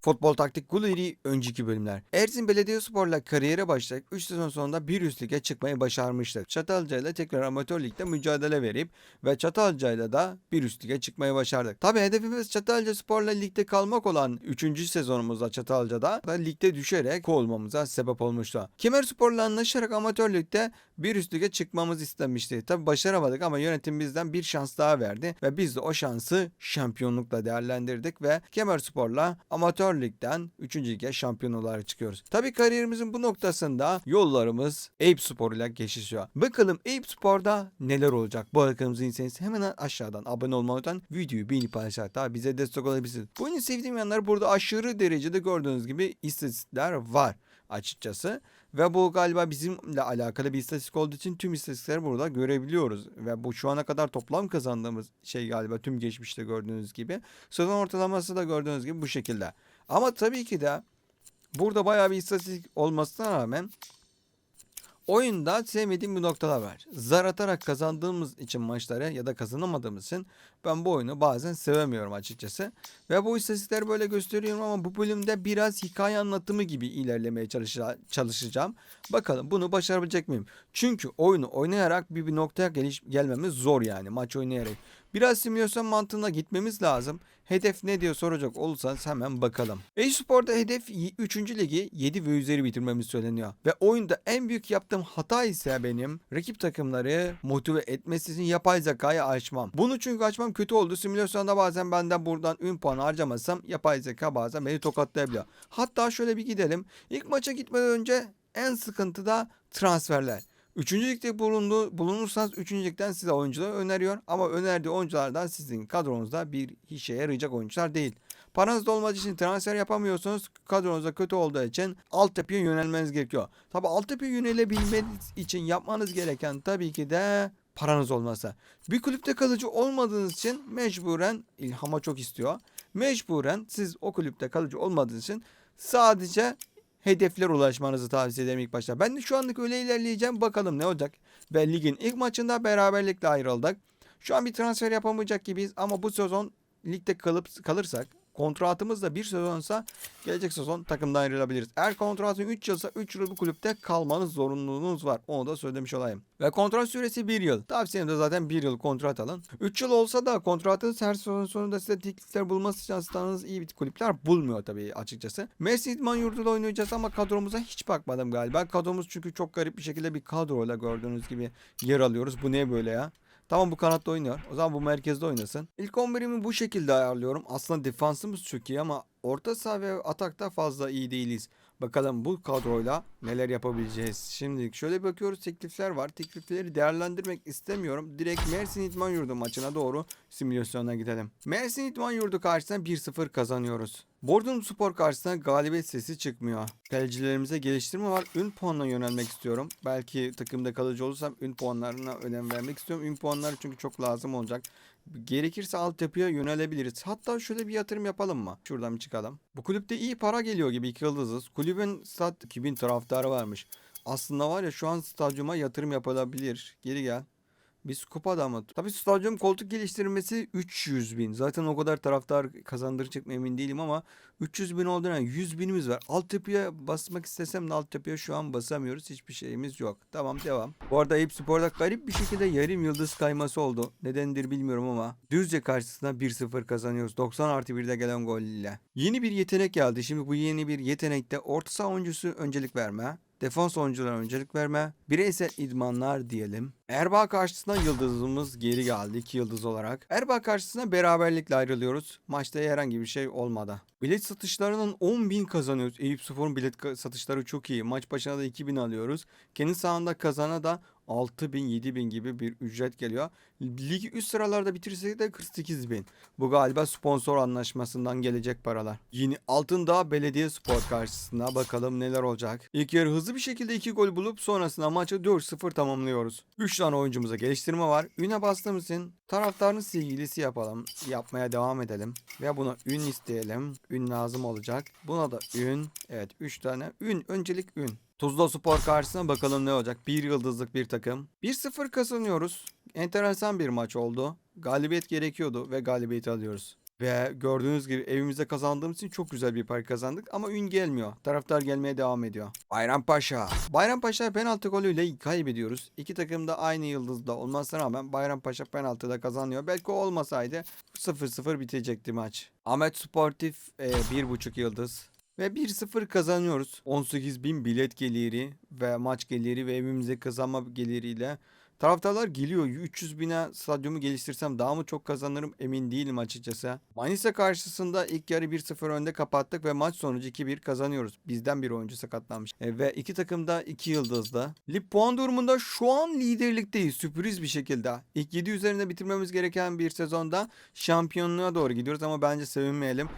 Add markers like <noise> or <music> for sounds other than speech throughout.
Futbol Taktik Guleri önceki bölümler. Erzin Belediyespor'la kariyere başlayıp 3 sezon sonunda bir üst lige çıkmayı başarmıştık. Çatalca ile tekrar amatör ligde mücadele verip ve Çatalca ile de bir üst lige çıkmayı başardık. Tabi hedefimiz Çatalca Spor'la ligde kalmak olan 3. sezonumuzda Çatalca'da da ligde düşerek kovulmamıza sebep olmuştu. Kemer Spor'la anlaşarak amatör ligde bir üst lige çıkmamız istemişti. Tabi başaramadık ama yönetim bizden bir şans daha verdi ve biz de o şansı şampiyonlukla değerlendirdik ve Kemer Spor'la amatör ligden 3. lige şampiyon olarak çıkıyoruz. Tabi kariyerimizin bu noktasında yollarımız Eyüp Spor ile geçişiyor. Bakalım Eyüp Spor'da neler olacak? Bu arkamızı inseniz hemen aşağıdan abone olmadan videoyu beğenip paylaşarak daha bize destek olabilirsiniz. Bu oyunu sevdiğim yanlar burada aşırı derecede gördüğünüz gibi istatistikler var açıkçası. Ve bu galiba bizimle alakalı bir istatistik olduğu için tüm istatistikleri burada görebiliyoruz. Ve bu şu ana kadar toplam kazandığımız şey galiba tüm geçmişte gördüğünüz gibi. Sezon ortalaması da gördüğünüz gibi bu şekilde. Ama tabii ki de burada bayağı bir istatistik olmasına rağmen oyunda sevmediğim bir noktalar var. Zar atarak kazandığımız için maçları ya da kazanamadığımız için ben bu oyunu bazen sevemiyorum açıkçası. Ve bu istatistikleri böyle gösteriyorum ama bu bölümde biraz hikaye anlatımı gibi ilerlemeye çalışa- çalışacağım. Bakalım bunu başarabilecek miyim? Çünkü oyunu oynayarak bir, bir noktaya geliş, gelmemiz zor yani maç oynayarak. Biraz simülasyon mantığına gitmemiz lazım. Hedef ne diye soracak olursanız hemen bakalım. E-Spor'da hedef 3. ligi 7 ve üzeri bitirmemiz söyleniyor. Ve oyunda en büyük yaptığım hata ise benim rakip takımları motive etmesi için yapay zekayı açmam. Bunu çünkü açmam kötü oldu. Simülasyonda bazen benden buradan ün puanı harcamasam yapay zeka bazen beni tokatlayabiliyor. Hatta şöyle bir gidelim. İlk maça gitmeden önce en sıkıntı da transferler. Üçüncü ligde bulundu, bulunursanız üçüncü ligden size oyuncuları öneriyor. Ama önerdiği oyunculardan sizin kadronuzda bir işe yarayacak oyuncular değil. Paranız da olmadığı için transfer yapamıyorsunuz. Kadronuzda kötü olduğu için altyapıya yönelmeniz gerekiyor. Tabi altyapıya yönelebilmeniz için yapmanız gereken tabii ki de paranız olmasa. Bir kulüpte kalıcı olmadığınız için mecburen İlham'a çok istiyor. Mecburen siz o kulüpte kalıcı olmadığınız için sadece hedeflere ulaşmanızı tavsiye ederim ilk başta. Ben de şu anlık öyle ilerleyeceğim. Bakalım ne olacak. Ve ligin ilk maçında beraberlikle ayrıldık. Şu an bir transfer yapamayacak gibiyiz ama bu sezon ligde kalıp kalırsak kontratımız da bir sezonsa gelecek sezon takımdan ayrılabiliriz. Eğer kontratın 3 yılsa 3 yıl bu kulüpte kalmanız zorunluluğunuz var. Onu da söylemiş olayım. Ve kontrat süresi 1 yıl. Tavsiyem de zaten 1 yıl kontrat alın. 3 yıl olsa da kontratınız her sezon sonunda size teklifler bulması şanslarınız iyi bir kulüpler bulmuyor tabii açıkçası. Mersin İdman Yurdu'da oynayacağız ama kadromuza hiç bakmadım galiba. Kadromuz çünkü çok garip bir şekilde bir kadroyla gördüğünüz gibi yer alıyoruz. Bu niye böyle ya? Tamam bu kanatta oynuyor. O zaman bu merkezde oynasın. İlk 11'imi bu şekilde ayarlıyorum. Aslında defansımız çok iyi ama orta saha ve atakta fazla iyi değiliz. Bakalım bu kadroyla neler yapabileceğiz. Şimdi şöyle bakıyoruz teklifler var. Teklifleri değerlendirmek istemiyorum. Direkt Mersin İdman Yurdu maçına doğru simülasyona gidelim. Mersin İdman Yurdu karşısında 1-0 kazanıyoruz. Bordum Spor karşısında galibiyet sesi çıkmıyor. Kalecilerimize geliştirme var. Ün puanına yönelmek istiyorum. Belki takımda kalıcı olursam ün puanlarına önem vermek istiyorum. Ün puanları çünkü çok lazım olacak. Gerekirse altyapıya yönelebiliriz. Hatta şöyle bir yatırım yapalım mı? Şuradan bir çıkalım. Bu kulüpte iyi para geliyor gibi iki yıldızız. Kulübün stat 2000 taraftarı varmış. Aslında var ya şu an stadyuma yatırım yapılabilir. Geri gel. Biz kupada mı? Tabii stadyum koltuk geliştirmesi 300 bin. Zaten o kadar taraftar kazandıracak mı emin değilim ama 300 bin olduğuna 100 binimiz var. Altyapıya basmak istesem de altyapıya şu an basamıyoruz. Hiçbir şeyimiz yok. Tamam devam. Bu arada Eyüp Spor'da garip bir şekilde yarım yıldız kayması oldu. Nedendir bilmiyorum ama. Düzce karşısında 1-0 kazanıyoruz. 90 artı 1'de gelen gol ile. Yeni bir yetenek geldi. Şimdi bu yeni bir yetenekte orta saha oyuncusu öncelik verme. Defans oyunculara öncelik verme. Bireysel idmanlar diyelim. Erbaa karşısında yıldızımız geri geldi 2 yıldız olarak. Erbaa karşısında beraberlikle ayrılıyoruz. Maçta herhangi bir şey olmadı. Bilet satışlarının 10.000 kazanıyoruz. Eyüp Spor'un bilet satışları çok iyi. Maç başına da 2000 alıyoruz. Kendi sahanda kazana da 6000 7000 gibi bir ücret geliyor. Lig üst sıralarda bitirsek de 48000. Bu galiba sponsor anlaşmasından gelecek paralar. Yeni Altındağ Belediye Spor karşısında bakalım neler olacak. İlk yarı hızlı bir şekilde 2 gol bulup sonrasında maçı 4-0 tamamlıyoruz. 3 tane oyuncumuza geliştirme var. Üne bastığımız için taraftarın silgilisi yapalım. Yapmaya devam edelim. Ve buna ün isteyelim. Ün lazım olacak. Buna da ün. Evet 3 tane ün. Öncelik ün. Tuzla Spor karşısına bakalım ne olacak. Bir yıldızlık bir takım. 1-0 kazanıyoruz. Enteresan bir maç oldu. Galibiyet gerekiyordu ve galibiyeti alıyoruz. Ve gördüğünüz gibi evimizde kazandığımız için çok güzel bir para kazandık ama ün gelmiyor. Taraftar gelmeye devam ediyor. Bayrampaşa. Bayrampaşa penaltı golüyle kaybediyoruz. İki takım da aynı yıldızda olmasına rağmen Bayrampaşa penaltıda kazanıyor. Belki olmasaydı 0-0 bitecekti maç. Ahmet Sportif e, 1.5 yıldız. Ve 1-0 kazanıyoruz. 18.000 bilet geliri ve maç geliri ve evimize kazanma geliriyle Taraftarlar geliyor. 300 bine stadyumu geliştirsem daha mı çok kazanırım emin değilim açıkçası. Manisa karşısında ilk yarı 1-0 önde kapattık ve maç sonucu 2-1 kazanıyoruz. Bizden bir oyuncu sakatlanmış. E, ve iki takım da 2 yıldızda. Lig puan durumunda şu an liderlikteyiz sürpriz bir şekilde. İlk 7 üzerinde bitirmemiz gereken bir sezonda şampiyonluğa doğru gidiyoruz ama bence sevinmeyelim.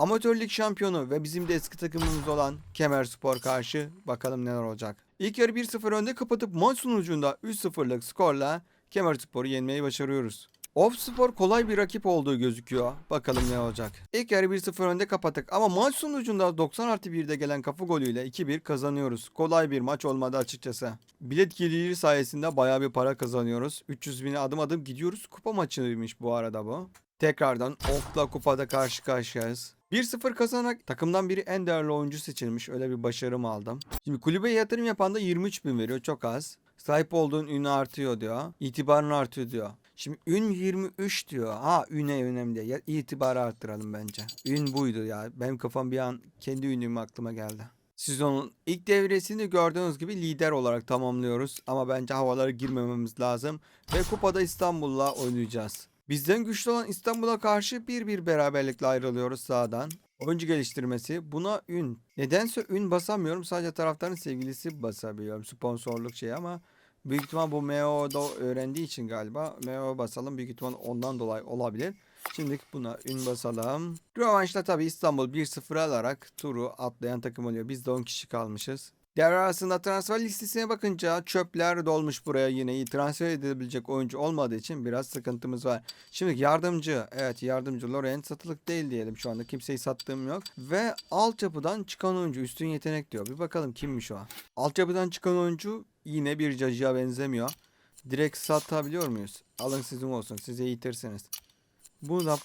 Amatör lig şampiyonu ve bizim de eski takımımız olan Kemerspor karşı bakalım neler olacak. İlk yarı 1-0 önde kapatıp maç sonucunda 3-0'lık skorla Kemerspor'u yenmeyi başarıyoruz. Spor kolay bir rakip olduğu gözüküyor. Bakalım ne olacak. İlk yarı 1-0 önde kapattık ama maç sonucunda 90 artı 1'de gelen kafa golüyle 2-1 kazanıyoruz. Kolay bir maç olmadı açıkçası. Bilet geliri sayesinde baya bir para kazanıyoruz. 300 bine adım adım gidiyoruz. Kupa maçıymış bu arada bu. Tekrardan Oak'la kupada karşı karşıyayız. 1-0 kazanarak takımdan biri en değerli oyuncu seçilmiş. Öyle bir başarım aldım. Şimdi kulübe yatırım yapan da 23 bin veriyor. Çok az. Sahip olduğun ünü artıyor diyor. İtibarın artıyor diyor. Şimdi ün 23 diyor. Ha üne önemli değil. Ya, itibarı arttıralım bence. Ün buydu ya. Benim kafam bir an kendi ünüm aklıma geldi. Sezonun ilk devresini gördüğünüz gibi lider olarak tamamlıyoruz. Ama bence havalara girmememiz lazım. Ve kupada İstanbul'la oynayacağız. Bizden güçlü olan İstanbul'a karşı bir bir beraberlikle ayrılıyoruz sağdan. Oyuncu geliştirmesi. Buna ün. Nedense ün basamıyorum. Sadece taraftarın sevgilisi basabiliyorum. Sponsorluk şey ama büyük ihtimal bu MEO'da öğrendiği için galiba MEO basalım. Büyük ihtimal ondan dolayı olabilir. Şimdi buna ün basalım. Rövanşta tabi İstanbul 1-0 alarak turu atlayan takım oluyor. Biz de 10 kişi kalmışız. Devre arasında transfer listesine bakınca çöpler dolmuş buraya yine iyi transfer edilebilecek oyuncu olmadığı için biraz sıkıntımız var. Şimdi yardımcı evet yardımcı Loren satılık değil diyelim şu anda kimseyi sattığım yok. Ve altyapıdan çıkan oyuncu üstün yetenek diyor. Bir bakalım kimmiş o. Altyapıdan çıkan oyuncu yine bir cacıya benzemiyor. Direkt satabiliyor muyuz? Alın sizin olsun siz eğitirsiniz. Bunu da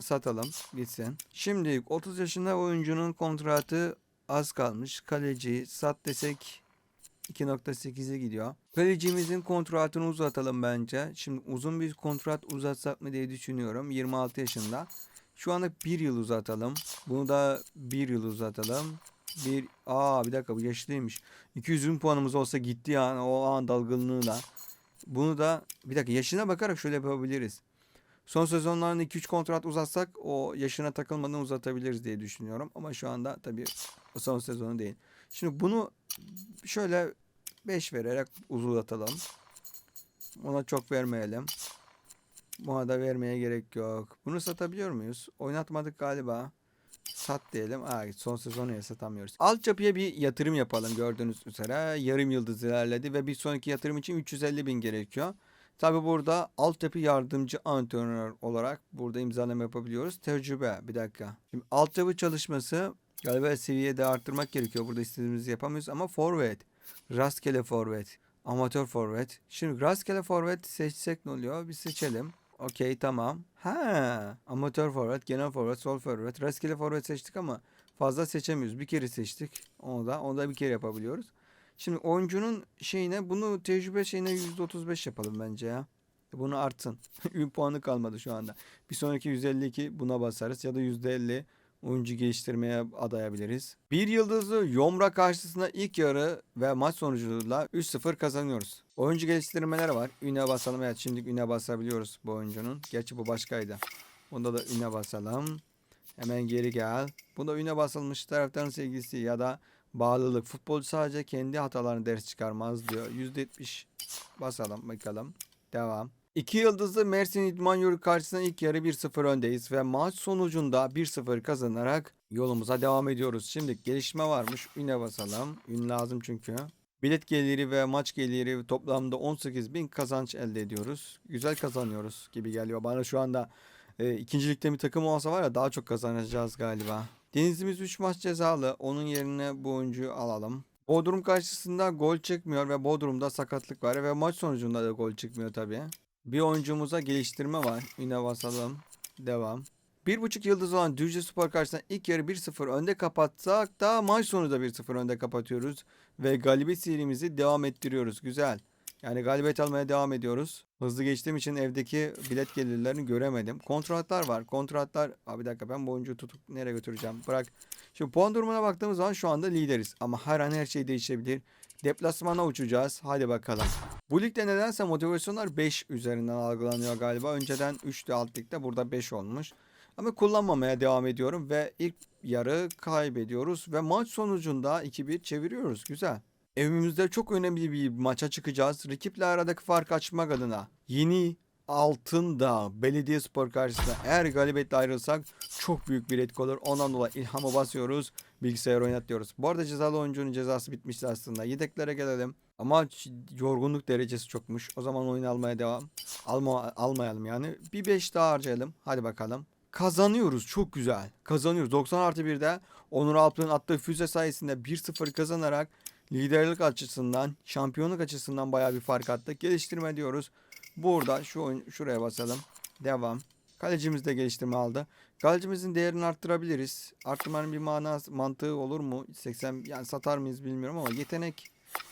satalım gitsin. Şimdi 30 yaşında oyuncunun kontratı az kalmış. Kaleci sat desek 2.8'e gidiyor. Kalecimizin kontratını uzatalım bence. Şimdi uzun bir kontrat uzatsak mı diye düşünüyorum. 26 yaşında. Şu anda 1 yıl uzatalım. Bunu da 1 yıl uzatalım. Bir, aa bir dakika bu yaşlıymış. 220 puanımız olsa gitti yani o an dalgınlığıyla. Bunu da bir dakika yaşına bakarak şöyle yapabiliriz. Son sezonlarında 2-3 kontrat uzatsak o yaşına takılmadan uzatabiliriz diye düşünüyorum. Ama şu anda tabii o son sezonu değil. Şimdi bunu şöyle 5 vererek uzatalım. Ona çok vermeyelim. Buna da vermeye gerek yok. Bunu satabiliyor muyuz? Oynatmadık galiba. Sat diyelim. Aa, son sezonu ya satamıyoruz. Altyapıya bir yatırım yapalım gördüğünüz üzere. Yarım yıldız ilerledi ve bir sonraki yatırım için 350 bin gerekiyor. Tabi burada altyapı yardımcı antrenör olarak burada imzalama yapabiliyoruz. Tecrübe bir dakika. Şimdi altyapı çalışması galiba seviyede arttırmak gerekiyor. Burada istediğimizi yapamıyoruz ama forvet. Rastgele forvet. Amatör forvet. Şimdi rastgele forvet seçsek ne oluyor? Bir seçelim. Okey tamam. Ha, amatör forvet, genel forvet, sol forvet. Rastgele forvet seçtik ama fazla seçemiyoruz. Bir kere seçtik. Onu da, onu da bir kere yapabiliyoruz. Şimdi oyuncunun şeyine bunu tecrübe şeyine %35 yapalım bence ya. Bunu artsın. <laughs> Ün puanı kalmadı şu anda. Bir sonraki 152 buna basarız ya da %50 oyuncu geliştirmeye adayabiliriz. Bir yıldızlı Yomra karşısında ilk yarı ve maç sonucuyla 3-0 kazanıyoruz. Oyuncu geliştirmeler var. Üne basalım. Evet şimdi üne basabiliyoruz bu oyuncunun. Gerçi bu başkaydı. Bunda da üne basalım. Hemen geri gel. Bunda üne basılmış taraftarın sevgisi ya da bağlılık. Futbolcu sadece kendi hatalarını ders çıkarmaz diyor. %70 basalım bakalım. Devam. İki yıldızlı Mersin İdman Yurdu karşısında ilk yarı 1-0 öndeyiz ve maç sonucunda 1-0 kazanarak yolumuza devam ediyoruz. Şimdi gelişme varmış. Üne basalım. Ün lazım çünkü. Bilet geliri ve maç geliri toplamda 18 bin kazanç elde ediyoruz. Güzel kazanıyoruz gibi geliyor bana şu anda. E, ikincilikte bir takım olsa var ya daha çok kazanacağız galiba. Denizimiz 3 maç cezalı. Onun yerine bu oyuncuyu alalım. Bodrum karşısında gol çıkmıyor ve Bodrum'da sakatlık var ve maç sonucunda da gol çıkmıyor tabii. Bir oyuncumuza geliştirme var. Yine basalım. Devam. 1.5 yıldız olan Düzce Spor karşısında ilk yarı 1-0 önde kapatsak da maç sonu da 1-0 önde kapatıyoruz. Ve galibiyet serimizi devam ettiriyoruz. Güzel. Yani galibiyet almaya devam ediyoruz. Hızlı geçtiğim için evdeki bilet gelirlerini göremedim. Kontratlar var. Kontratlar... Abi bir dakika ben bu oyuncuyu tutup nereye götüreceğim? Bırak. Şimdi puan durumuna baktığımız zaman şu anda lideriz. Ama her an her şey değişebilir. Deplasmana uçacağız. Hadi bakalım. Bu ligde nedense motivasyonlar 5 üzerinden algılanıyor galiba. Önceden 3'tü alt ligde burada 5 olmuş. Ama kullanmamaya devam ediyorum ve ilk yarı kaybediyoruz ve maç sonucunda 2-1 çeviriyoruz. Güzel. Evimizde çok önemli bir maça çıkacağız. Rakiple aradaki fark açmak adına. Yeni Altındağ Belediyespor karşısında eğer galibiyetle ayrılsak çok büyük bir etki olur. Ondan dolayı ilhamı basıyoruz. Bilgisayar oynat diyoruz. Bu arada cezalı oyuncunun cezası bitmişti aslında. Yedeklere gelelim. Ama yorgunluk derecesi çokmuş. O zaman oyun almaya devam. Alma, almayalım yani. Bir 5 daha harcayalım. Hadi bakalım. Kazanıyoruz. Çok güzel. Kazanıyoruz. 90 artı 1'de Onur Alp'ın attığı füze sayesinde 1-0 kazanarak liderlik açısından, şampiyonluk açısından bayağı bir fark attık. Geliştirme diyoruz. Burada şu oyun şuraya basalım. Devam. Kalecimiz de geliştirme aldı. Kalecimizin değerini arttırabiliriz. Arttırmanın bir manası mantığı olur mu? 80 yani satar mıyız bilmiyorum ama yetenek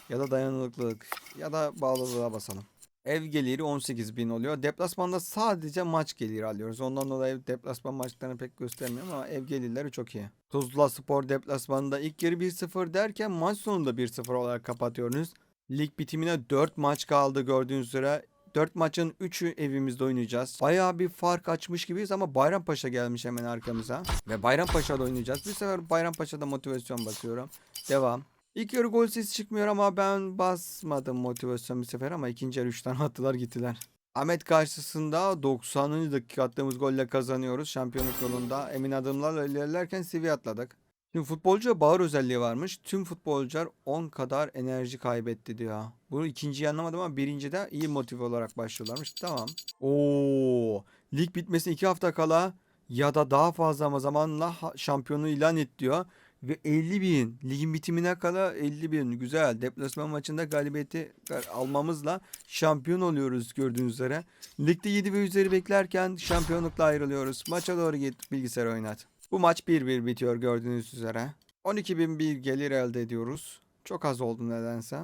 ya da dayanıklılık ya da bağlılığa basalım. Ev geliri 18.000 oluyor. Deplasmanda sadece maç geliri alıyoruz. Ondan dolayı deplasman maçlarını pek göstermiyorum ama ev gelirleri çok iyi. Tuzla Spor deplasmanında ilk yarı 1-0 derken maç sonunda 1-0 olarak kapatıyoruz. Lig bitimine 4 maç kaldı gördüğünüz üzere. 4 maçın 3'ü evimizde oynayacağız. Bayağı bir fark açmış gibiyiz ama Bayrampaşa gelmiş hemen arkamıza. Ve Bayrampaşa'da oynayacağız. Bir sefer Bayrampaşa'da motivasyon basıyorum. Devam. İlk yarı gol sesi çıkmıyor ama ben basmadım motivasyon bir sefer ama ikinci yarı 3 tane <laughs> attılar gittiler. Ahmet karşısında 90. dakika attığımız golle kazanıyoruz şampiyonluk yolunda. Emin adımlarla ilerlerken seviye atladık. Şimdi futbolcuya bağır özelliği varmış. Tüm futbolcular 10 kadar enerji kaybetti diyor. Bunu ikinciyi anlamadım ama birinci de iyi motive olarak başlıyorlarmış. Tamam. Oo, lig bitmesine 2 hafta kala ya da daha fazla ama zamanla şampiyonu ilan et diyor. Ve 50 bin. Ligin bitimine kadar 50 bin. Güzel. Deplasman maçında galibiyeti almamızla şampiyon oluyoruz gördüğünüz üzere. Ligde 7 ve üzeri beklerken şampiyonlukla ayrılıyoruz. Maça doğru git bilgisayar oynat. Bu maç 1-1 bitiyor gördüğünüz üzere. 12 bin bir gelir elde ediyoruz. Çok az oldu nedense.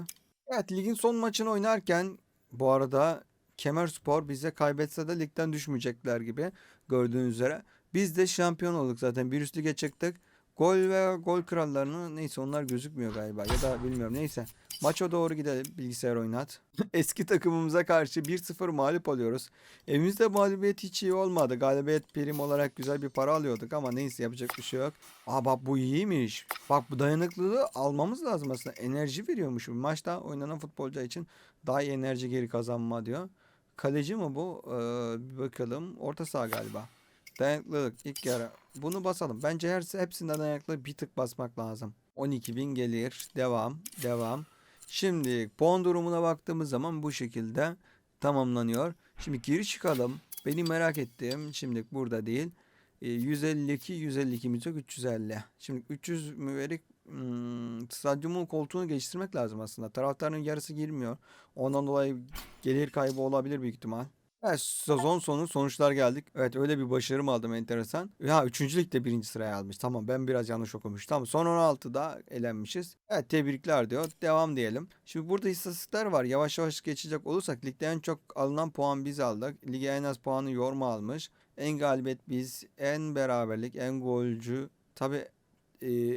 Evet ligin son maçını oynarken bu arada Kemerspor bize kaybetse de ligden düşmeyecekler gibi gördüğünüz üzere. Biz de şampiyon olduk zaten. Bir üst lige çıktık. Gol ve gol krallarını neyse onlar gözükmüyor galiba ya da bilmiyorum neyse. Maça doğru gidelim bilgisayar oynat. <laughs> Eski takımımıza karşı 1-0 mağlup oluyoruz. Evimizde mağlubiyet hiç iyi olmadı. Galibiyet prim olarak güzel bir para alıyorduk ama neyse yapacak bir şey yok. Aa bak bu iyiymiş. Bak bu dayanıklılığı almamız lazım aslında. Enerji veriyormuş. Bu maçta oynanan futbolcu için daha iyi enerji geri kazanma diyor. Kaleci mi bu? Ee, bir bakalım. Orta saha galiba. Dayanıklılık ilk yarı. Bunu basalım. Bence her hepsinden dayanıklı bir tık basmak lazım. 12.000 gelir. Devam. Devam. Şimdi puan durumuna baktığımız zaman bu şekilde tamamlanıyor. Şimdi geri çıkalım. Benim merak ettiğim şimdi burada değil. E, 152 152 mi çok 350. Şimdi 300 mü verip hmm, stadyumun koltuğunu geliştirmek lazım aslında. Taraftarın yarısı girmiyor. Ondan dolayı gelir kaybı olabilir büyük ihtimal. Evet sezon sonu sonuçlar geldik. Evet öyle bir başarım aldım enteresan. Ya 3. ligde birinci sıraya almış. Tamam ben biraz yanlış okumuştum. Tamam son 16'da elenmişiz. Evet tebrikler diyor. Devam diyelim. Şimdi burada istatistikler var. Yavaş yavaş geçecek olursak ligde en çok alınan puan biz aldık. Lige en az puanı yorma almış. En galibiyet biz. En beraberlik. En golcü. Tabi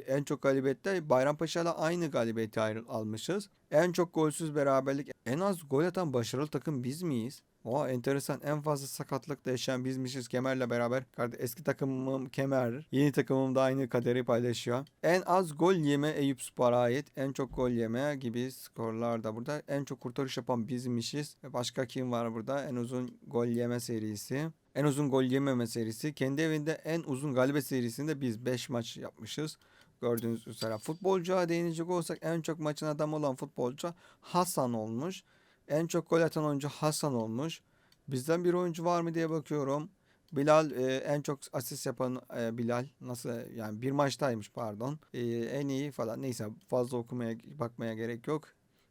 en çok galibiyette Bayrampaşa ile aynı galibiyeti almışız. En çok golsüz beraberlik. En az gol atan başarılı takım biz miyiz? O enteresan. En fazla sakatlıkla yaşayan bizmişiz Kemer'le beraber. Eski takımım Kemer. Yeni takımım da aynı kaderi paylaşıyor. En az gol yeme Eyüp Spor'a ait. En çok gol yeme gibi skorlar da burada. En çok kurtarış yapan bizmişiz. Ve Başka kim var burada? En uzun gol yeme serisi. En uzun gol yememe serisi. Kendi evinde en uzun galibiyet serisinde biz 5 maç yapmışız. Gördüğünüz üzere. Futbolcuya değinecek olursak en çok maçın adamı olan futbolcu Hasan olmuş. En çok gol atan oyuncu Hasan olmuş. Bizden bir oyuncu var mı diye bakıyorum. Bilal e, en çok asist yapan e, Bilal nasıl yani bir maçtaymış pardon. E, en iyi falan neyse fazla okumaya bakmaya gerek yok.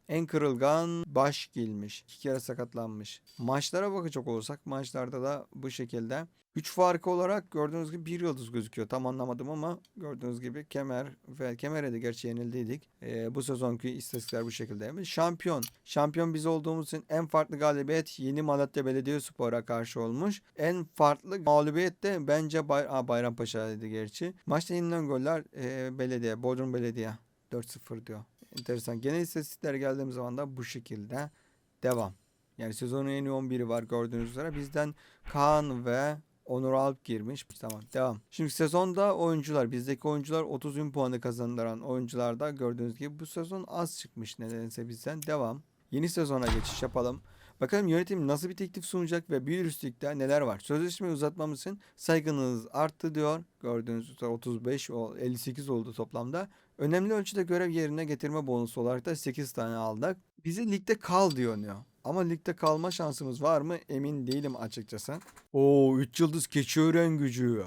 En kırılgan Başgil'miş. İki kere sakatlanmış. Maçlara bakacak olursak maçlarda da bu şekilde. Güç farkı olarak gördüğünüz gibi bir yıldız gözüküyor. Tam anlamadım ama gördüğünüz gibi kemer ve kemere de gerçi yenildiydik. Ee, bu sezonki istatistikler bu şekilde. Şampiyon. Şampiyon biz olduğumuz için en farklı galibiyet yeni Malatya Belediyespor'a karşı olmuş. En farklı mağlubiyet de bence Bay Aa, Bayrampaşa'ydı gerçi. Maçta yenilen goller e, belediye, Bodrum Belediye 4-0 diyor. Enteresan. Genel istatistiklere geldiğimiz zaman da bu şekilde devam. Yani sezonun en iyi 11'i var gördüğünüz üzere. Bizden Kaan ve Onur Alp girmiş. Tamam devam. Şimdi sezonda oyuncular bizdeki oyuncular 30 bin puanı kazandıran oyuncular da gördüğünüz gibi bu sezon az çıkmış nedense bizden. Devam. Yeni sezona geçiş yapalım. Bakalım yönetim nasıl bir teklif sunacak ve bir üstlükte neler var. Sözleşmeyi uzatmamız için saygınız arttı diyor. Gördüğünüz üzere 35 o 58 oldu toplamda. Önemli ölçüde görev yerine getirme bonusu olarak da 8 tane aldık. Bizi ligde kal diyor diyor. Ama ligde kalma şansımız var mı emin değilim açıkçası. Oo 3 yıldız Keçiören gücü.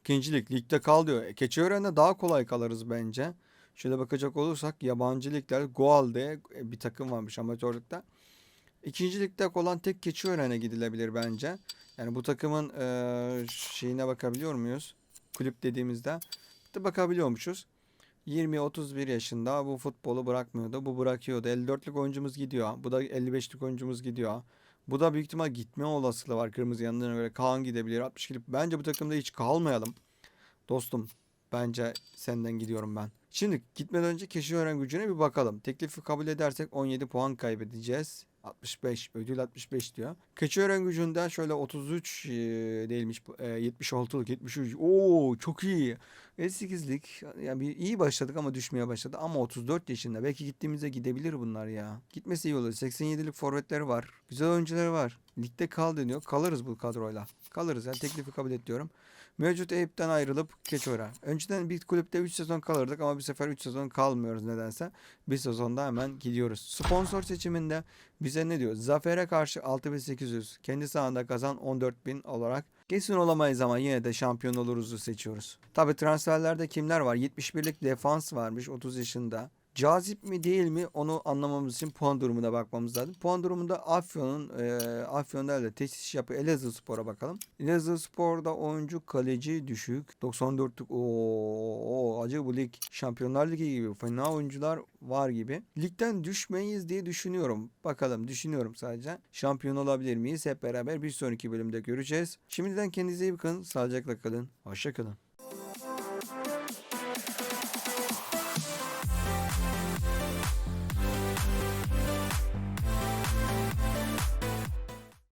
İkincilik ligde kal diyor. E, Keçiören'de daha kolay kalırız bence. Şöyle bakacak olursak yabancı ligler Goal'de e, bir takım varmış amatörlükte. İkinci ligde olan tek Keçiören'e gidilebilir bence. Yani bu takımın eee, şeyine bakabiliyor muyuz? Kulüp dediğimizde. De bakabiliyormuşuz. 20-31 yaşında bu futbolu bırakmıyordu. Bu bırakıyordu. 54'lük oyuncumuz gidiyor. Bu da 55'lik oyuncumuz gidiyor. Bu da büyük ihtimal gitme olasılığı var kırmızı yanlarına göre. Kaan gidebilir. 60 kilip. Bence bu takımda hiç kalmayalım. Dostum bence senden gidiyorum ben. Şimdi gitmeden önce Keçiören gücüne bir bakalım. Teklifi kabul edersek 17 puan kaybedeceğiz. 65 ödül 65 diyor. Keçiören gücünden şöyle 33 e, değilmiş e, 76'lık 73. Oo çok iyi. 58'lik yani bir iyi başladık ama düşmeye başladı ama 34 yaşında. Belki gittiğimizde gidebilir bunlar ya. Gitmesi iyi olur. 87'lik forvetleri var. Güzel oyuncuları var. Ligde kal deniyor. Kalırız bu kadroyla. Kalırız yani teklifi kabul et diyorum. Mevcut Eyüp'ten ayrılıp Keçiören. Önceden bir kulüpte 3 sezon kalırdık ama bir sefer 3 sezon kalmıyoruz nedense. Bir sezonda hemen gidiyoruz. Sponsor seçiminde bize ne diyor? Zafer'e karşı 6800. Kendi sahanda kazan 14000 olarak. Kesin olamayız ama yine de şampiyon oluruz'u seçiyoruz. Tabi transferlerde kimler var? 71'lik defans varmış 30 yaşında. Cazip mi değil mi onu anlamamız için puan durumuna bakmamız lazım. Puan durumunda Afyon'un e, Afyon'da da tesis yapı Elazığ Spor'a bakalım. Elazığ Spor'da oyuncu kaleci düşük. 94'lük o acı bu lig Şampiyonlar Ligi gibi fena oyuncular var gibi. Ligden düşmeyiz diye düşünüyorum. Bakalım düşünüyorum sadece. Şampiyon olabilir miyiz? Hep beraber bir sonraki bölümde göreceğiz. Şimdiden kendinize iyi bakın. Sağlıcakla kalın. Hoşça kalın.